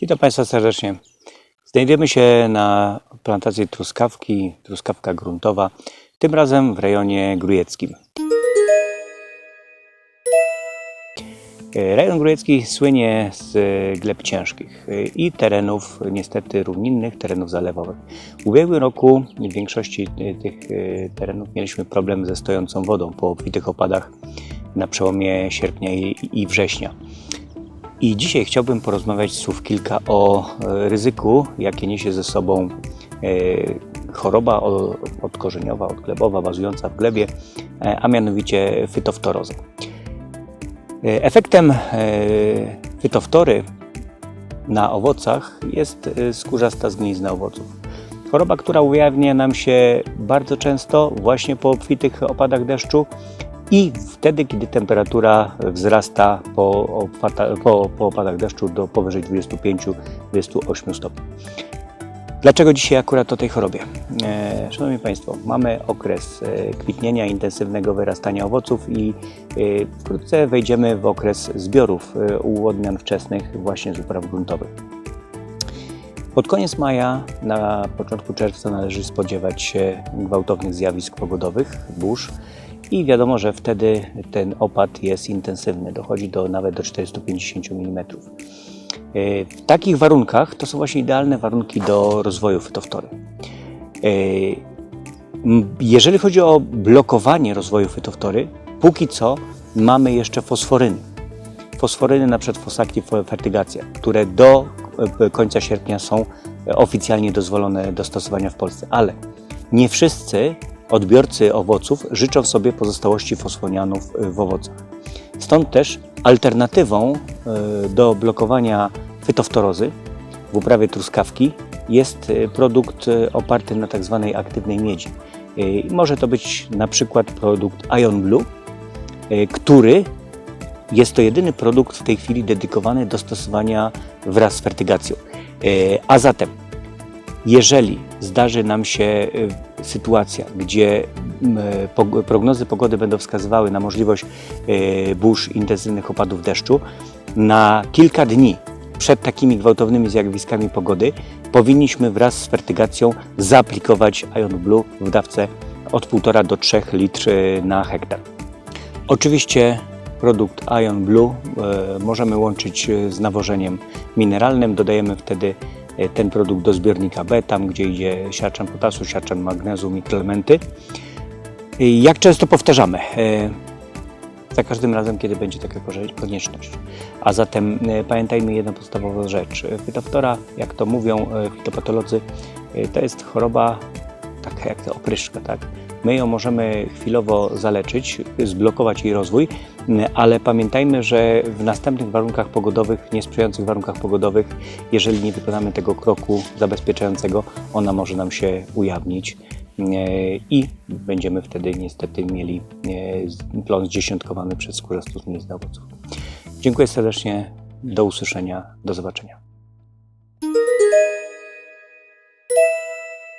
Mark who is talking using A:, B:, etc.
A: Witam Państwa serdecznie. Znajdujemy się na plantacji truskawki, truskawka gruntowa, tym razem w rejonie grujeckim. E, Rejon grujecki słynie z gleb ciężkich e, i terenów niestety równinnych, terenów zalewowych. W ubiegłym roku w większości tych e, terenów mieliśmy problem ze stojącą wodą po obfitych opadach na przełomie sierpnia i września. I dzisiaj chciałbym porozmawiać słów kilka o e, ryzyku, jakie niesie ze sobą e, choroba odkorzeniowa, odglebowa, bazująca w glebie, e, a mianowicie fytoftorozę. Efektem fytoftory na owocach jest skórzasta zgnilizna owoców. Choroba, która ujawnia nam się bardzo często właśnie po obfitych opadach deszczu i wtedy, kiedy temperatura wzrasta po, opata, po, po opadach deszczu do powyżej 25-28 stopni. Dlaczego dzisiaj akurat o tej chorobie? E, Szanowni Państwo, mamy okres e, kwitnienia, intensywnego wyrastania owoców i e, wkrótce wejdziemy w okres zbiorów u odmian wczesnych właśnie z upraw gruntowych. Pod koniec maja, na początku czerwca należy spodziewać się gwałtownych zjawisk pogodowych, burz i wiadomo, że wtedy ten opad jest intensywny, dochodzi do nawet do 450 mm. E, W takich warunkach to są właśnie idealne warunki do rozwoju fytoftory. E, Jeżeli chodzi o blokowanie rozwoju fytoftory, póki co mamy jeszcze fosforyny. Fosforyny na przykład Fosactiv fertygacja, które do e, końca sierpnia są oficjalnie dozwolone do stosowania w Polsce, ale nie wszyscy odbiorcy owoców życzą sobie pozostałości fosfonianów w owocach. Stąd też alternatywą e, do blokowania fytoftorozy w uprawie truskawki jest e, produkt e, oparty na tak zwanej aktywnej miedzi. Może to być na przykład produkt Ion Blue, który jest to jedyny produkt w tej chwili dedykowany do stosowania wraz z fertygacją. A zatem, jeżeli zdarzy nam się sytuacja, gdzie e, prognozy pogody będą wskazywały na możliwość e, burz, intensywnych opadów deszczu, na kilka dni przed takimi gwałtownymi zjawiskami pogody powinniśmy wraz z fertygacją zaaplikować Ion Blue w dawce od 1,5 do 3 litr na hektar. Oczywiście produkt Ion Blue e, możemy łączyć e, z nawożeniem mineralnym. Dodajemy wtedy e, ten produkt do zbiornika B, tam gdzie idzie siarczan potasu, siarczan magnezu, mikroelementy. Jak często powtarzamy? E, Za każdym razem, kiedy będzie taka konieczność. A zatem e, pamiętajmy jedną podstawową rzecz. Fytoftora, jak to mówią fitopatolodzy, to jest choroba taka jak ta opryszka, tak? My ją możemy chwilowo zaleczyć, zblokować jej rozwój, ale pamiętajmy, że w następnych warunkach pogodowych, niesprzyjających warunkach pogodowych, jeżeli nie wykonamy tego kroku zabezpieczającego, ona może nam się ujawnić e, i będziemy wtedy niestety mieli e, plon zdziesiątkowany przez skórzastą z owoców. Dziękuję serdecznie, do usłyszenia, do zobaczenia.